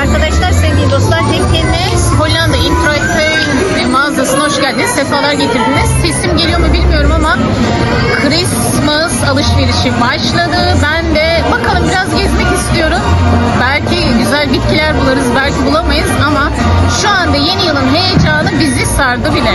arkadaşlar, sevgili dostlar. Hepiniz Hollanda Introit'in mağazasına hoş geldiniz. Sefalar getirdiniz. Sesim geliyor mu bilmiyorum ama Christmas alışverişi başladı. Ben de bakalım biraz gezmek istiyorum. Belki güzel bitkiler buluruz, belki bulamayız ama şu anda yeni yılın heyecanı bizi sardı bile.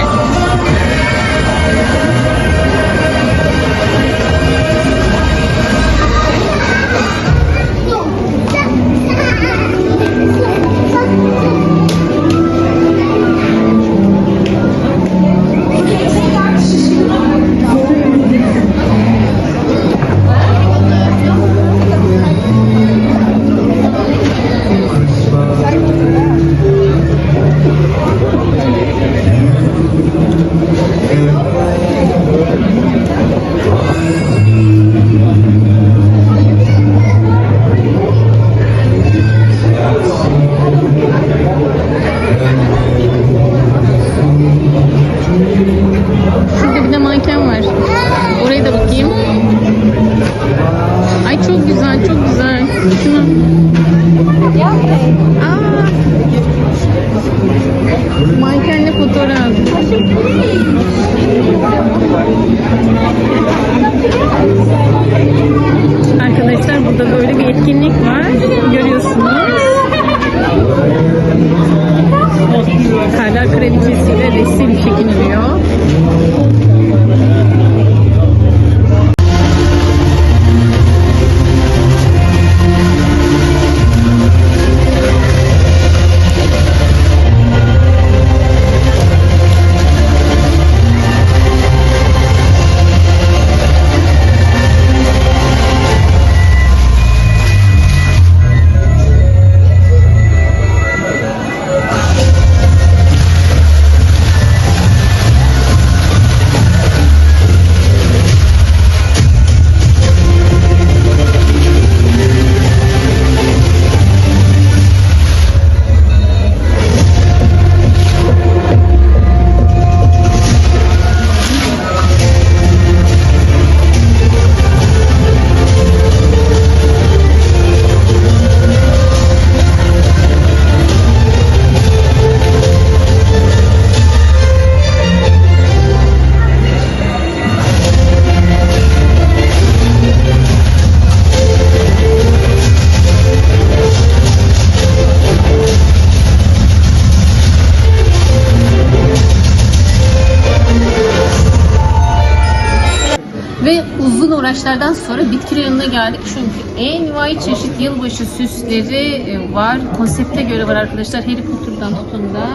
Uzun uğraşlardan sonra bitki reyonuna geldik. Çünkü envai çeşit yılbaşı süsleri e, var. Konsepte göre var arkadaşlar. Harry Potter'dan tutun da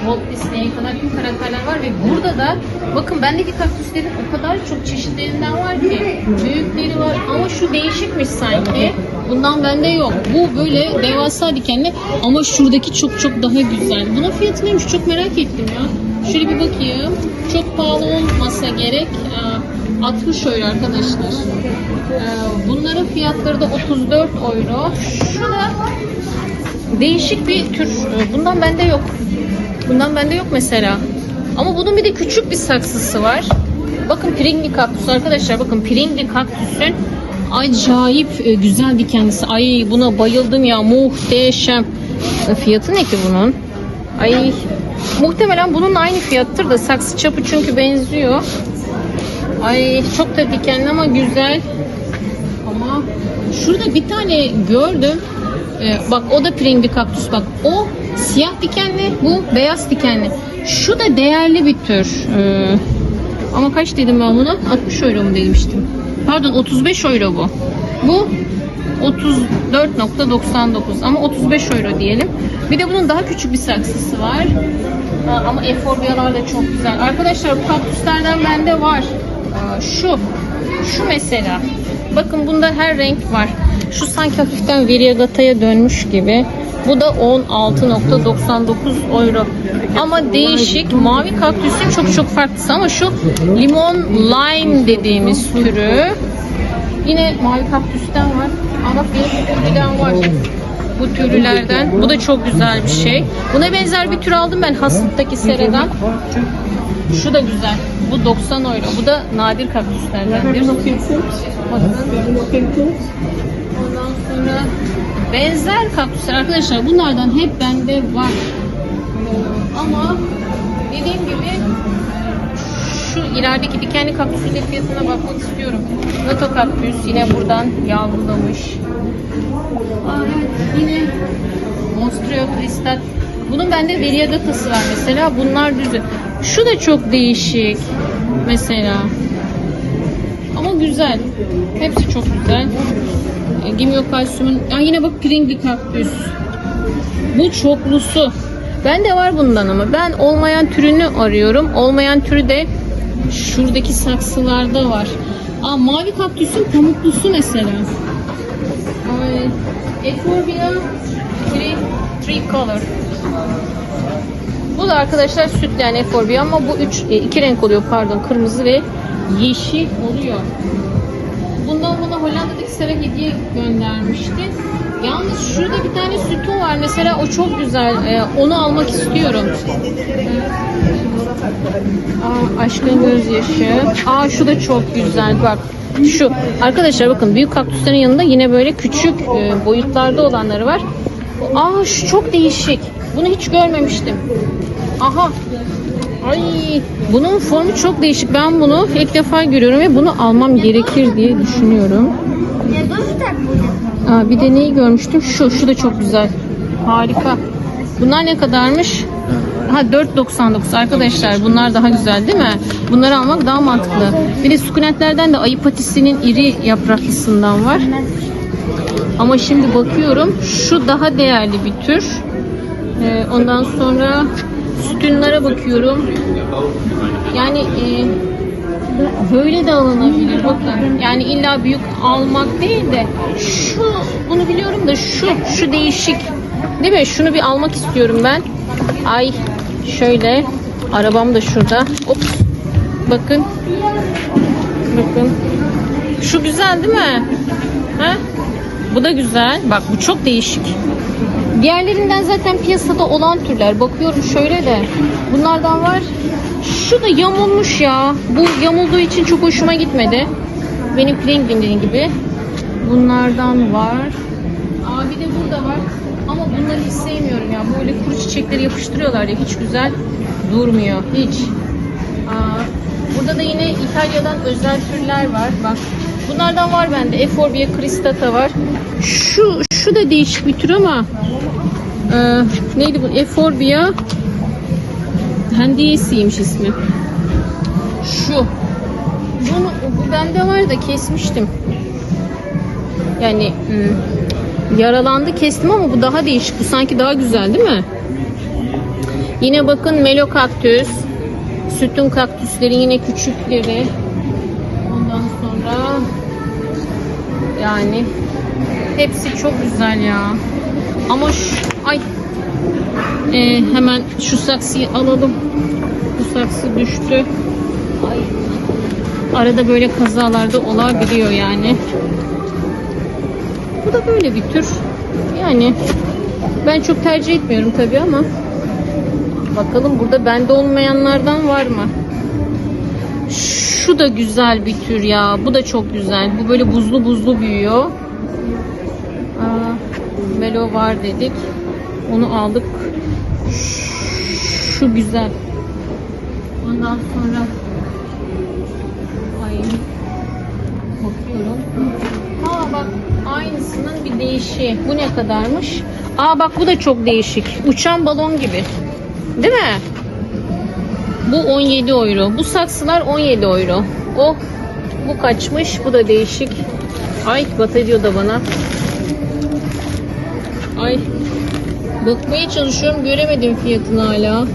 Walt Disney'e kadar tüm karakterler var. Ve burada da bakın bendeki kaktüslerin o kadar çok çeşitlerinden var ki. Büyükleri var ama şu değişikmiş sanki. Bundan bende yok. Bu böyle devasa dikenli ama şuradaki çok çok daha güzel. Bunun fiyatı neymiş çok merak ettim ya. Şöyle bir bakayım. Çok pahalı olmasa gerek. Aa, 60 euro arkadaşlar. Ee, bunların fiyatları da 34 euro. Şu da değişik bir tür. Ee, Bundan bende yok. Bundan bende yok mesela. Ama bunun bir de küçük bir saksısı var. Bakın Pringli kaktüs arkadaşlar. Bakın Pringli kaktüsün acayip e, güzel bir kendisi. Ay buna bayıldım ya. Muhteşem. E, Fiyatı ne ki bunun? Ay muhtemelen bunun aynı fiyattır da saksı çapı çünkü benziyor. Ay çok da dikenli ama güzel. Ama şurada bir tane gördüm. Ee, bak o da pringli kaktüs bak. O siyah dikenli, bu beyaz dikenli. Şu da değerli bir tür. Ee, ama kaç dedim ben buna? 60 euro mu demiştim. Pardon 35 euro bu. Bu 34.99 ama 35 euro diyelim. Bir de bunun daha küçük bir saksısı var. Ama eforbiyalar da çok güzel. Arkadaşlar bu kaktüslerden bende var. Şu. Şu mesela. Bakın bunda her renk var. Şu sanki hafiften variegata'ya dönmüş gibi. Bu da 16.99 euro. Ama değişik. Mavi kaktüsün çok çok farklısı ama şu limon lime dediğimiz türü. Yine mavi kaktüsten var. Ama bir var. Bu türlülerden. Bu da çok güzel bir şey. Buna benzer bir tür aldım ben Hasıt'taki sereden. Şu da güzel. Bu 90 euro. Bu da nadir kaktüslerden. Bakın. Ondan sonra benzer kaktüsler arkadaşlar bunlardan hep bende var. Ama dediğim gibi şu ilerideki dikenli kaktüsün de fiyatına bakmak istiyorum. Nato kaktüs yine buradan yavrulamış. Aa, evet, yine Monstrio Cristat. Bunun bende Veriagata'sı var mesela. Bunlar düzü. Şu da çok değişik. Mesela. Ama güzel. Hepsi çok güzel. E, Gimiokalsiyumun. Aa, yine bak Pringli kaktüs. Bu çoklusu. Bende var bundan ama ben olmayan türünü arıyorum. Olmayan türü de şuradaki saksılarda var. Aa, mavi kaktüsün pamuklusu mesela. Ay, Euphorbia Tree, tree Color. Bu da arkadaşlar sütleyen Euphorbia ama bu üç, e, iki renk oluyor pardon. Kırmızı ve yeşil oluyor. Bundan bana Hollanda'daki Sera hediye göndermişti. Yalnız şurada bir tane sütun var. Mesela o çok güzel. Ee, onu almak istiyorum. Aa, aşkın gözyaşı. Aa şu da çok güzel. Bak şu. Arkadaşlar bakın büyük kaktüslerin yanında yine böyle küçük e, boyutlarda olanları var. Aa şu çok değişik. Bunu hiç görmemiştim. Aha. Ay bunun formu çok değişik. Ben bunu ilk defa görüyorum ve bunu almam gerekir diye düşünüyorum. Aa, bir de neyi görmüştüm? Şu, şu da çok güzel. Harika. Bunlar ne kadarmış? Ha 4.99 arkadaşlar. Bunlar daha güzel değil mi? Bunları almak daha mantıklı. Bir de sukulentlerden de ayı patisinin iri yapraklısından var. Ama şimdi bakıyorum şu daha değerli bir tür. Ee, ondan sonra sütunlara bakıyorum. Yani e, böyle de alınabilir bakın. Yani illa büyük almak değil de şu bunu biliyorum da şu şu değişik. Değil mi? Şunu bir almak istiyorum ben. Ay şöyle arabam da şurada. Ops. Bakın. Bakın. Şu güzel değil mi? Ha? Bu da güzel. Bak bu çok değişik. Diğerlerinden zaten piyasada olan türler. Bakıyorum şöyle de. Bunlardan var. Şu da yamulmuş ya. Bu yamulduğu için çok hoşuma gitmedi. Benim Pringlim dediğim gibi. Bunlardan var. Aa bir de burada var. Ama bunları hiç sevmiyorum ya. Böyle kuru çiçekleri yapıştırıyorlar ya. Hiç güzel durmuyor. Hiç. Aa, burada da yine İtalya'dan özel türler var. Bak. Bunlardan var bende. Euphorbia cristata var. Şu şu da değişik bir tür ama ee, neydi bu? Euphorbia Hendiyesiymiş ismi. Şu. Bunu, bu bende var da kesmiştim. Yani hmm, yaralandı kestim ama bu daha değişik. Bu sanki daha güzel değil mi? Yine bakın melo kaktüs. Sütun kaktüsleri yine küçükleri. Ondan sonra yani hepsi çok güzel ya. Ama şu, ay ee, hemen şu saksıyı alalım. Bu saksı düştü. Ay. Arada böyle kazalarda olabiliyor yani. Bu da böyle bir tür. Yani ben çok tercih etmiyorum tabii ama bakalım burada bende olmayanlardan var mı? Şu da güzel bir tür ya. Bu da çok güzel. Bu böyle buzlu buzlu büyüyor. Aa, Melo var dedik. Onu aldık. Şu güzel. Ondan sonra ay bakıyorum. Aa bak aynısının bir değişiği. Bu ne kadarmış? Aa bak bu da çok değişik. Uçan balon gibi. Değil mi? Bu 17 euro. Bu saksılar 17 euro. Oh bu kaçmış? Bu da değişik. Ay batırıyor da bana. Ay Bakmaya çalışıyorum. Göremedim fiyatını hala.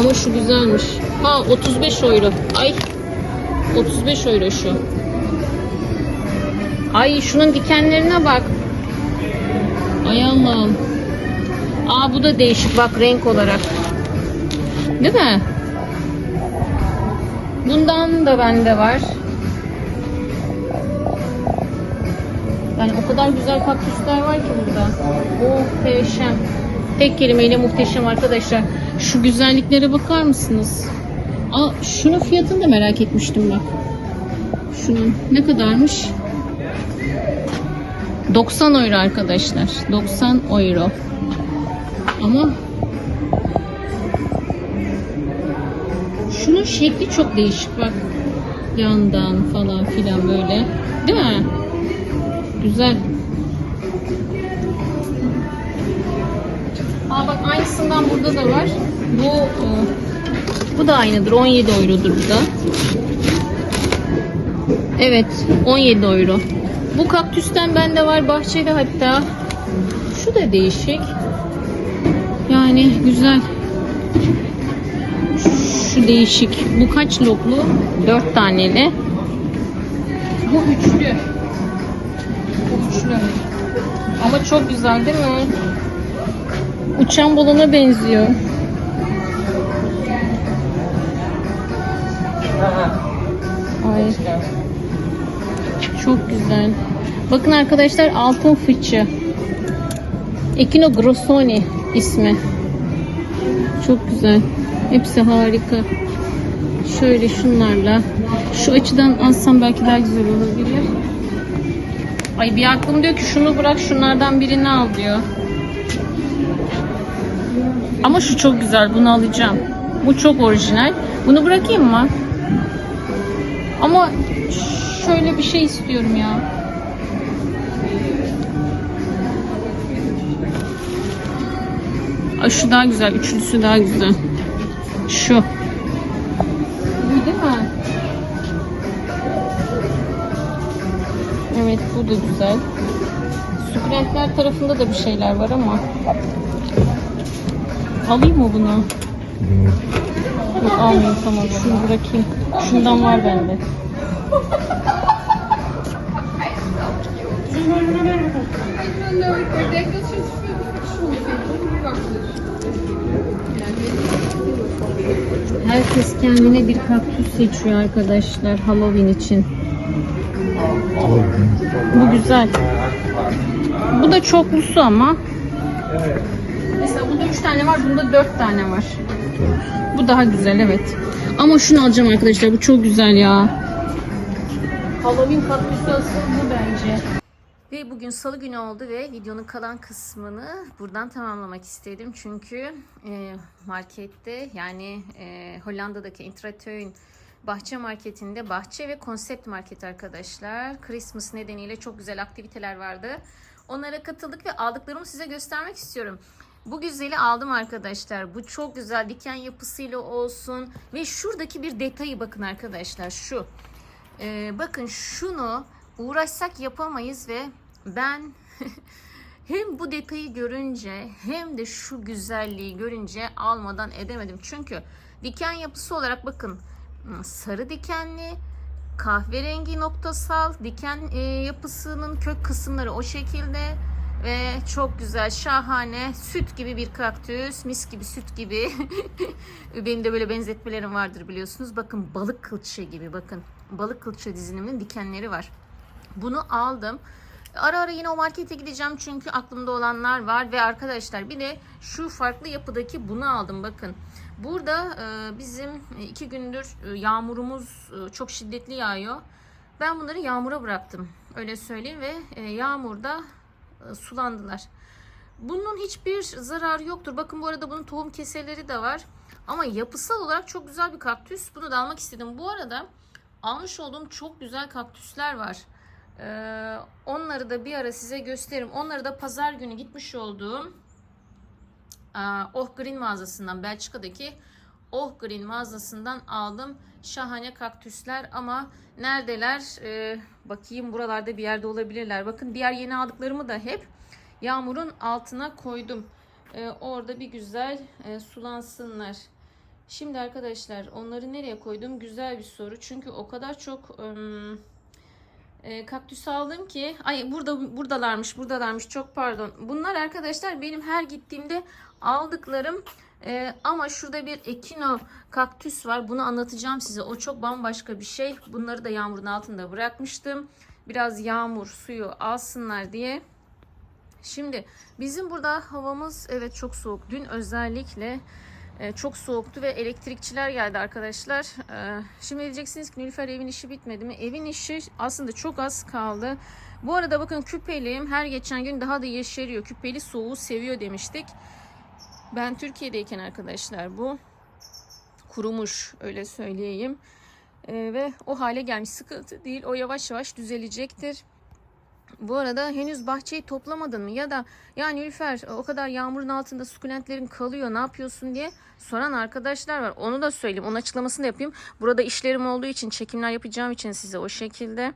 Ama şu güzelmiş. Ha 35 euro. Ay 35 euro şu. Ay şunun dikenlerine bak. Ay Allah'ım. Aa bu da değişik bak renk olarak. Değil mi? Bundan da bende var. Yani o kadar güzel kaktüsler var ki burada. Muhteşem. Tek kelimeyle muhteşem arkadaşlar. Şu güzelliklere bakar mısınız? Aa, şunun fiyatını da merak etmiştim bak. Şunun ne kadarmış? 90 euro arkadaşlar. 90 euro. Ama şunun şekli çok değişik bak. Yandan falan filan böyle. Değil mi? Güzel. Aa bak aynısından burada da var. Bu e, bu da aynıdır. 17 eurodur bu da. Evet, 17 euro. Bu kaktüsten bende var bahçede hatta. Şu da değişik. Yani güzel. Şu değişik. Bu kaç loklu? 4 taneli. Bu üçlü. Bu üçlü. Ama çok güzel değil mi? Uçan balona benziyor. Ay. Çok güzel. Bakın arkadaşlar altın fıçı. Echino Grossoni ismi. Çok güzel. Hepsi harika. Şöyle şunlarla. Şu açıdan alsam belki daha güzel olabilir. Ay bir aklım diyor ki şunu bırak şunlardan birini al diyor. Ama şu çok güzel. Bunu alacağım. Bu çok orijinal. Bunu bırakayım mı? Ama şöyle bir şey istiyorum ya. Ay şu daha güzel. Üçlüsü daha güzel. Şu. Bu değil mi? Evet bu da güzel. Sukulentler tarafında da bir şeyler var ama. Alayım mı bunu? Yok almayayım tamam şunu bırakayım. Şundan var bende. Herkes kendine bir kaktüs seçiyor arkadaşlar Halloween için. Bu güzel. Bu da çoklusu ama. Mesela bunda 3 tane var, bunda 4 tane var. Bu daha güzel evet. Ama şunu alacağım arkadaşlar. Bu çok güzel ya. Halloween kaktüsü asıl bu bence. Ve bugün salı günü oldu ve videonun kalan kısmını buradan tamamlamak istedim. Çünkü e, markette yani e, Hollanda'daki Intratöyn bahçe marketinde bahçe ve konsept market arkadaşlar. Christmas nedeniyle çok güzel aktiviteler vardı. Onlara katıldık ve aldıklarımı size göstermek istiyorum. Bu güzeli aldım arkadaşlar. Bu çok güzel diken yapısıyla olsun. Ve şuradaki bir detayı bakın arkadaşlar. Şu. Ee, bakın şunu uğraşsak yapamayız ve ben hem bu detayı görünce hem de şu güzelliği görünce almadan edemedim. Çünkü diken yapısı olarak bakın sarı dikenli kahverengi noktasal diken e, yapısının kök kısımları o şekilde ve çok güzel şahane süt gibi bir kaktüs mis gibi süt gibi. Benim de böyle benzetmelerim vardır biliyorsunuz. Bakın balık kılçığı gibi bakın. Balık kılçığı diziniminin dikenleri var bunu aldım Ara ara yine o markete gideceğim çünkü aklımda olanlar var ve arkadaşlar bir de şu farklı yapıdaki bunu aldım bakın. Burada e, bizim iki gündür e, yağmurumuz e, çok şiddetli yağıyor. Ben bunları yağmura bıraktım öyle söyleyeyim ve yağmurda sulandılar. Bunun hiçbir zararı yoktur. Bakın bu arada bunun tohum keseleri de var. Ama yapısal olarak çok güzel bir kaktüs. Bunu da almak istedim. Bu arada almış olduğum çok güzel kaktüsler var. Ee, onları da bir ara size gösteririm. Onları da pazar günü gitmiş olduğum Oh Green mağazasından Belçika'daki Oh Green mağazasından aldım. Şahane kaktüsler ama neredeler? Ee, bakayım buralarda bir yerde olabilirler. Bakın diğer yeni aldıklarımı da hep yağmurun altına koydum. Ee, orada bir güzel e, sulansınlar. Şimdi arkadaşlar onları nereye koydum? Güzel bir soru. Çünkü o kadar çok ım, e, kaktüs aldım ki ay burada buradalarmış buradalarmış çok pardon. Bunlar arkadaşlar benim her gittiğimde aldıklarım. E, ama şurada bir ekino kaktüs var. Bunu anlatacağım size. O çok bambaşka bir şey. Bunları da yağmurun altında bırakmıştım. Biraz yağmur suyu alsınlar diye. Şimdi bizim burada havamız evet çok soğuk. Dün özellikle E, çok soğuktu ve elektrikçiler geldi arkadaşlar. E, şimdi diyeceksiniz ki Nilüfer evin işi bitmedi mi? Evin işi aslında çok az kaldı. Bu arada bakın küpeliyim her geçen gün daha da yeşeriyor. Küpeli soğuğu seviyor demiştik. Ben Türkiye'deyken arkadaşlar bu kurumuş öyle söyleyeyim. E, ve o hale gelmiş sıkıntı değil. O yavaş yavaş düzelecektir. Bu arada henüz bahçeyi toplamadın mı? Ya da yani Ülfer o kadar yağmurun altında sukulentlerin kalıyor ne yapıyorsun diye soran arkadaşlar var. Onu da söyleyeyim. Onun açıklamasını da yapayım. Burada işlerim olduğu için çekimler yapacağım için size o şekilde.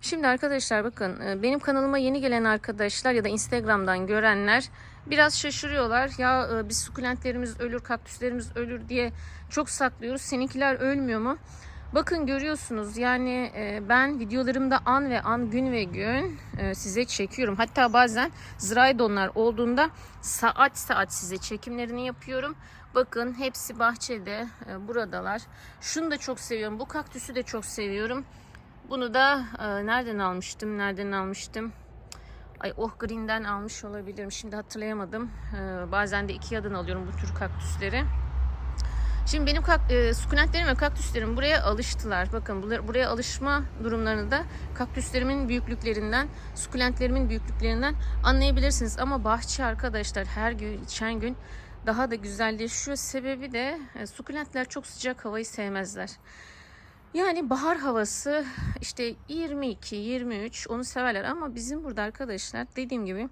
Şimdi arkadaşlar bakın e, benim kanalıma yeni gelen arkadaşlar ya da Instagram'dan görenler biraz şaşırıyorlar. Ya e, biz sukulentlerimiz ölür, kaktüslerimiz ölür diye çok saklıyoruz. Seninkiler ölmüyor mu? Bakın görüyorsunuz yani e, ben videolarımda an ve an gün ve gün e, size çekiyorum. Hatta bazen zirai donlar olduğunda saat saat size çekimlerini yapıyorum. Bakın hepsi bahçede e, buradalar. Şunu da çok seviyorum. Bu kaktüsü de çok seviyorum. Bunu da nereden almıştım? Nereden almıştım? Ay Oh Green'den almış olabilirim. Şimdi hatırlayamadım. Bazen de Ikea'dan alıyorum bu tür kaktüsleri. Şimdi benim kak, e, sukulentlerim ve kaktüslerim buraya alıştılar. Bakın buraya alışma durumlarını da kaktüslerimin büyüklüklerinden, sukulentlerimin büyüklüklerinden anlayabilirsiniz. Ama bahçe arkadaşlar her gün, geçen gün daha da güzelleşiyor. Sebebi de e, sukulentler çok sıcak havayı sevmezler. Yani bahar havası işte 22, 23 onu severler ama bizim burada arkadaşlar dediğim gibi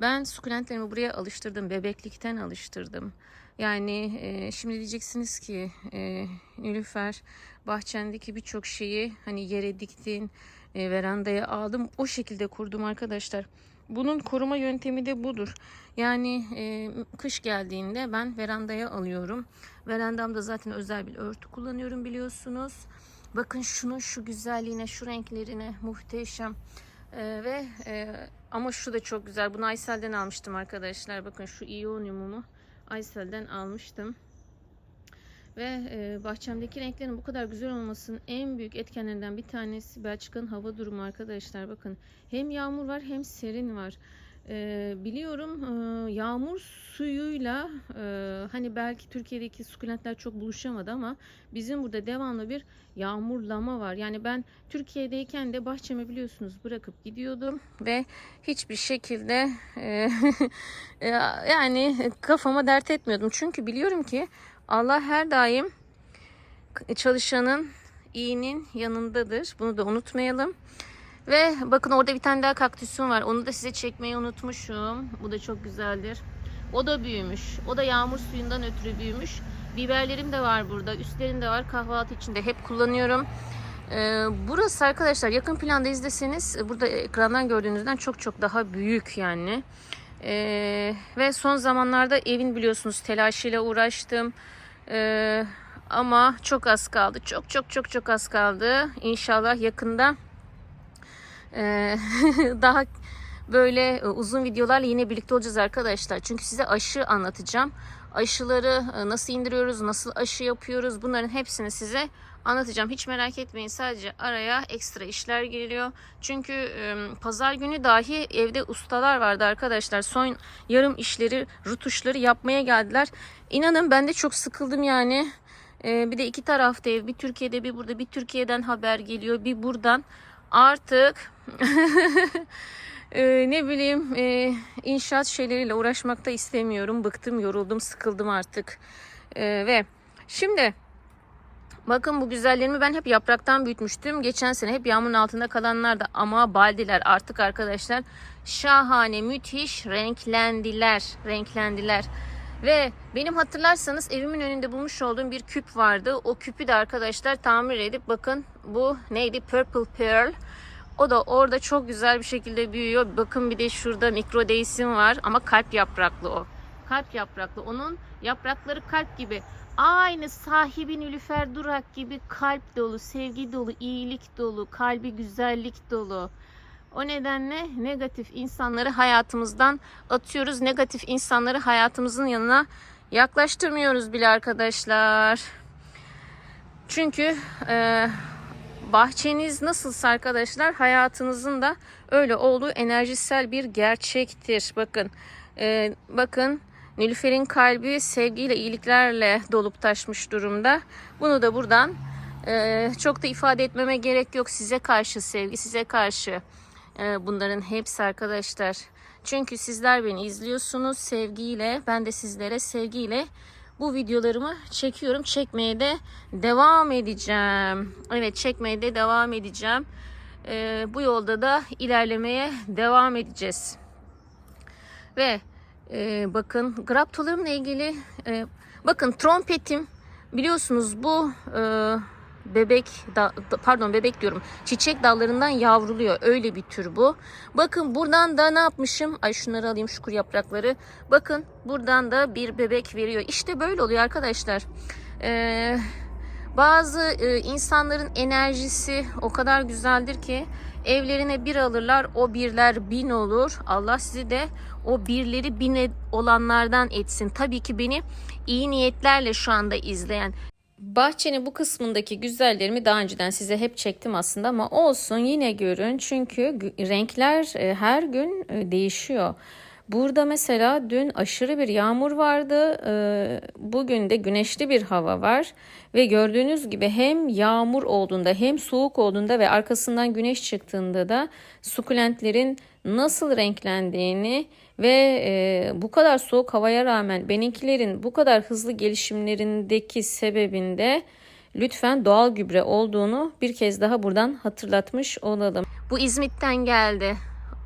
ben sukulentlerimi buraya alıştırdım. Bebeklikten alıştırdım. Yani e, şimdi diyeceksiniz ki e, Nilüfer bahçendeki birçok şeyi hani yere diktin, e, verandaya aldım. O şekilde kurdum arkadaşlar. Bunun koruma yöntemi de budur. Yani e, kış geldiğinde ben verandaya alıyorum. Verandamda zaten özel bir örtü kullanıyorum biliyorsunuz. Bakın şunun şu güzelliğine, şu renklerine muhteşem. Ee, ve e, ama şu da çok güzel. Bunu Aysel'den almıştım arkadaşlar. Bakın şu iyonyumumu Aysel'den almıştım. Ve e, bahçemdeki renklerin bu kadar güzel olmasının en büyük etkenlerinden bir tanesi Belçika'nın hava durumu arkadaşlar. Bakın hem yağmur var hem serin var. E, biliyorum e, yağmur suyuyla e, hani belki Türkiye'deki sukulentler çok buluşamadı ama bizim burada devamlı bir yağmurlama var. Yani ben Türkiye'deyken de bahçemi biliyorsunuz bırakıp gidiyordum ve hiçbir şekilde e, e, yani kafama dert etmiyordum. Çünkü biliyorum ki Allah her daim çalışanın iyinin yanındadır. Bunu da unutmayalım. Ve bakın orada bir tane daha kaktüsüm var. Onu da size çekmeyi unutmuşum. Bu da çok güzeldir. O da büyümüş. O da yağmur suyundan ötürü büyümüş. Biberlerim de var burada. Üstlerinde var. Kahvaltı içinde hep kullanıyorum. Ee, burası arkadaşlar yakın planda izleseniz burada ekrandan gördüğünüzden çok çok daha büyük yani. Ee, ve son zamanlarda evin biliyorsunuz telaşıyla uğraştım. Ee, ama çok az kaldı. Çok çok çok çok az kaldı. İnşallah yakında ee, daha böyle e, uzun videolarla yine birlikte olacağız arkadaşlar. Çünkü size aşı anlatacağım. Aşıları e, nasıl indiriyoruz, nasıl aşı yapıyoruz bunların hepsini size anlatacağım. Hiç merak etmeyin sadece araya ekstra işler geliyor. Çünkü e, pazar günü dahi evde ustalar vardı arkadaşlar. Son yarım işleri, rutuşları yapmaya geldiler. İnanın ben de çok sıkıldım yani. E, bir de iki tarafta ev. Bir Türkiye'de bir burada. Bir Türkiye'den haber geliyor. Bir buradan. Artık e, ne bileyim e, inşaat şeyleriyle uğraşmakta istemiyorum. Bıktım, yoruldum, sıkıldım artık. E, ve şimdi bakın bu güzellerimi ben hep yapraktan büyütmüştüm. Geçen sene hep yağmurun altında kalanlar da ama baldiler artık arkadaşlar şahane, müthiş renklendiler. Renklendiler. Ve benim hatırlarsanız evimin önünde bulmuş olduğum bir küp vardı. O küpü de arkadaşlar tamir edip bakın bu neydi? Purple Pearl. O da orada çok güzel bir şekilde büyüyor. Bakın bir de şurada mikro değisim var ama kalp yapraklı o. Kalp yapraklı. Onun yaprakları kalp gibi. Aynı sahibi Nilüfer Durak gibi kalp dolu, sevgi dolu, iyilik dolu, kalbi güzellik dolu. O nedenle negatif insanları hayatımızdan atıyoruz. Negatif insanları hayatımızın yanına yaklaştırmıyoruz bile arkadaşlar. Çünkü e, bahçeniz nasılsa arkadaşlar hayatınızın da öyle olduğu enerjisel bir gerçektir. Bakın e, bakın Nilüfer'in kalbi sevgiyle, iyiliklerle dolup taşmış durumda. Bunu da buradan e, çok da ifade etmeme gerek yok. Size karşı sevgi, size karşı bunların hepsi arkadaşlar. Çünkü sizler beni izliyorsunuz sevgiyle. Ben de sizlere sevgiyle bu videolarımı çekiyorum. Çekmeye de devam edeceğim. Evet çekmeye de devam edeceğim. E, bu yolda da ilerlemeye devam edeceğiz. Ve e, bakın graptolarımla ilgili e, bakın trompetim biliyorsunuz bu e, bebek da, pardon bebek diyorum çiçek dallarından yavruluyor öyle bir tür bu. Bakın buradan da ne yapmışım? Ay şunları alayım şu kuru yaprakları. Bakın buradan da bir bebek veriyor. İşte böyle oluyor arkadaşlar. Eee bazı e, insanların enerjisi o kadar güzeldir ki evlerine bir alırlar o birler bin olur. Allah sizi de o birleri bin e- olanlardan etsin. Tabii ki beni iyi niyetlerle şu anda izleyen Bahçenin bu kısmındaki güzellerimi daha önceden size hep çektim aslında ama olsun yine görün çünkü renkler e, her gün e, değişiyor. Burada mesela dün aşırı bir yağmur vardı. e, Bugün de güneşli bir hava var ve gördüğünüz gibi hem yağmur olduğunda hem soğuk olduğunda ve arkasından güneş çıktığında da sukulentlerin nasıl renklendiğini ve e, bu kadar soğuk havaya rağmen benimkilerin bu kadar hızlı gelişimlerindeki sebebinde lütfen doğal gübre olduğunu bir kez daha buradan hatırlatmış olalım. Bu İzmit'ten geldi.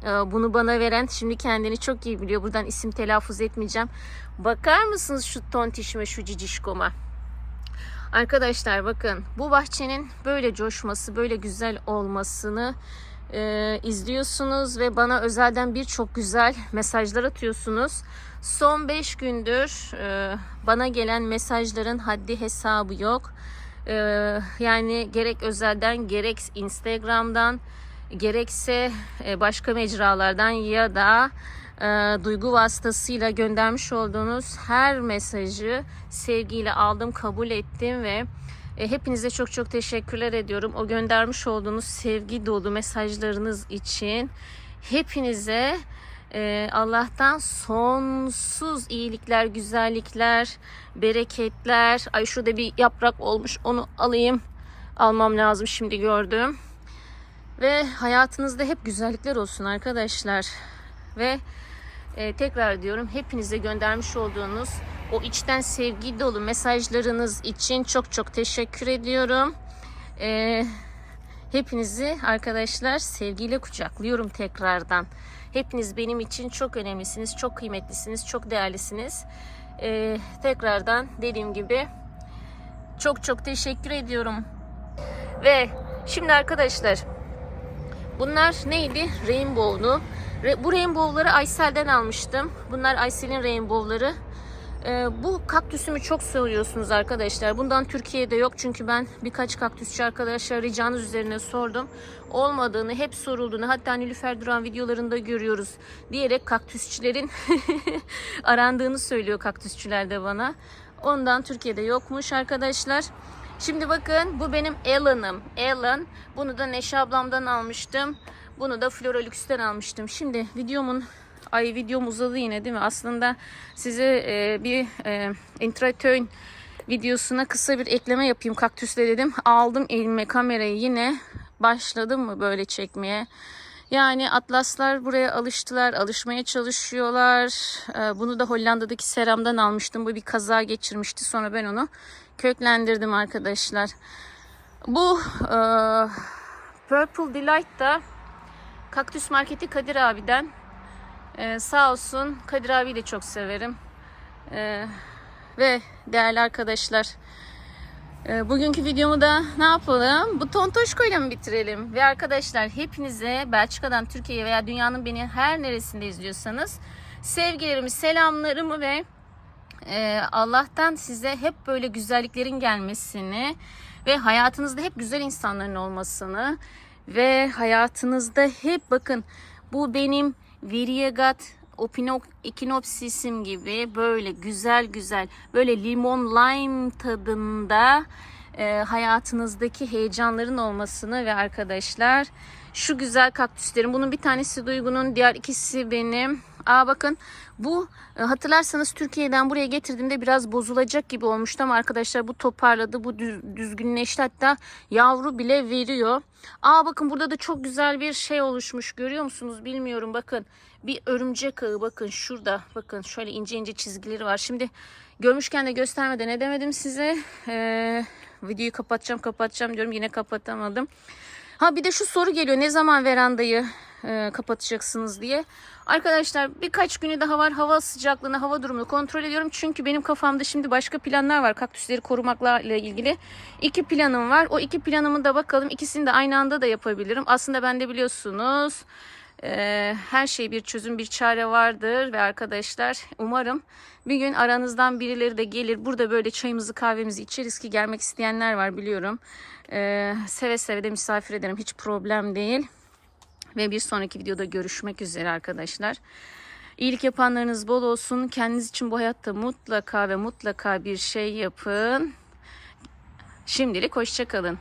Ee, Bunu bana veren şimdi kendini çok iyi biliyor. Buradan isim telaffuz etmeyeceğim. Bakar mısınız şu tontişime, şu cicişkoma? Arkadaşlar bakın bu bahçenin böyle coşması, böyle güzel olmasını e, izliyorsunuz ve bana özelden birçok güzel mesajlar atıyorsunuz. Son 5 gündür e, bana gelen mesajların haddi hesabı yok. E, yani gerek özelden gerek Instagram'dan gerekse e, başka mecralardan ya da e, duygu vasıtasıyla göndermiş olduğunuz her mesajı sevgiyle aldım, kabul ettim ve e, hepinize çok çok teşekkürler ediyorum. O göndermiş olduğunuz sevgi dolu mesajlarınız için hepinize Allah'tan sonsuz iyilikler, güzellikler, bereketler. Ay şurada bir yaprak olmuş onu alayım. Almam lazım şimdi gördüm. Ve hayatınızda hep güzellikler olsun arkadaşlar. Ve e, tekrar diyorum hepinize göndermiş olduğunuz o içten sevgi dolu mesajlarınız için çok çok teşekkür ediyorum. E, hepinizi arkadaşlar sevgiyle kucaklıyorum tekrardan. Hepiniz benim için çok önemlisiniz, çok kıymetlisiniz, çok değerlisiniz. E, tekrardan dediğim gibi çok çok teşekkür ediyorum. Ve şimdi arkadaşlar Bunlar neydi? Rainbow'lu. Bu rainbow'ları Aysel'den almıştım. Bunlar Aysel'in rainbow'ları. Ee, bu kaktüsümü çok seviyorsunuz arkadaşlar. Bundan Türkiye'de yok çünkü ben birkaç kaktüsçü arkadaşlar ricanız üzerine sordum. Olmadığını, hep sorulduğunu hatta Nilüfer Duran videolarında görüyoruz diyerek kaktüsçülerin arandığını söylüyor kaktüsçüler de bana. Ondan Türkiye'de yokmuş arkadaşlar. Şimdi bakın bu benim Alan'ım. Alan. Bunu da Neşe ablamdan almıştım. Bunu da Floralüx'ten almıştım. Şimdi videomun ay videom uzadı yine değil mi? Aslında size e, bir e, intratön videosuna kısa bir ekleme yapayım kaktüsle dedim. Aldım elime kamerayı yine başladım mı böyle çekmeye. Yani atlaslar buraya alıştılar, alışmaya çalışıyorlar. Ee, Bunu da Hollanda'daki seramdan almıştım. Bu bir kaza geçirmişti. Sonra ben onu köklendirdim arkadaşlar. Bu e, Purple Delight da Kaktüs Marketi Kadir abiden. Ee, sağ olsun Kadir abiyi de çok severim. Ee, ve değerli arkadaşlar ee, Bugünkü videomu da ne yapalım? Bu tontoşko ile mi bitirelim? Ve arkadaşlar hepinize Belçika'dan Türkiye'ye veya dünyanın beni her neresinde izliyorsanız sevgilerimi, selamlarımı ve e, Allah'tan size hep böyle güzelliklerin gelmesini ve hayatınızda hep güzel insanların olmasını ve hayatınızda hep bakın bu benim Variegat Opino- Echinopsis'im gibi böyle güzel güzel böyle limon lime tadında e, hayatınızdaki heyecanların olmasını ve arkadaşlar şu güzel kaktüslerin bunun bir tanesi Duygu'nun diğer ikisi benim Aa bakın bu e, hatırlarsanız Türkiye'den buraya getirdiğimde biraz bozulacak gibi olmuştu ama arkadaşlar bu toparladı. Bu düz- düzgünleşti hatta yavru bile veriyor. Aa bakın burada da çok güzel bir şey oluşmuş görüyor musunuz bilmiyorum bakın. Bir örümcek ağı bakın şurada bakın şöyle ince ince çizgileri var. Şimdi görmüşken de göstermeden ne demedim size. Ee, videoyu kapatacağım kapatacağım diyorum yine kapatamadım. Ha bir de şu soru geliyor ne zaman verandayı e, kapatacaksınız diye. Arkadaşlar birkaç günü daha var hava sıcaklığını hava durumunu kontrol ediyorum. Çünkü benim kafamda şimdi başka planlar var kaktüsleri korumakla ilgili. İki planım var. O iki planımı da bakalım ikisini de aynı anda da yapabilirim. Aslında bende biliyorsunuz e, her şey bir çözüm bir çare vardır ve arkadaşlar umarım bir gün aranızdan birileri de gelir burada böyle çayımızı kahvemizi içeriz ki gelmek isteyenler var biliyorum. E, seve seve de misafir ederim hiç problem değil. Ve bir sonraki videoda görüşmek üzere arkadaşlar. İyilik yapanlarınız bol olsun. Kendiniz için bu hayatta mutlaka ve mutlaka bir şey yapın. Şimdilik hoşçakalın.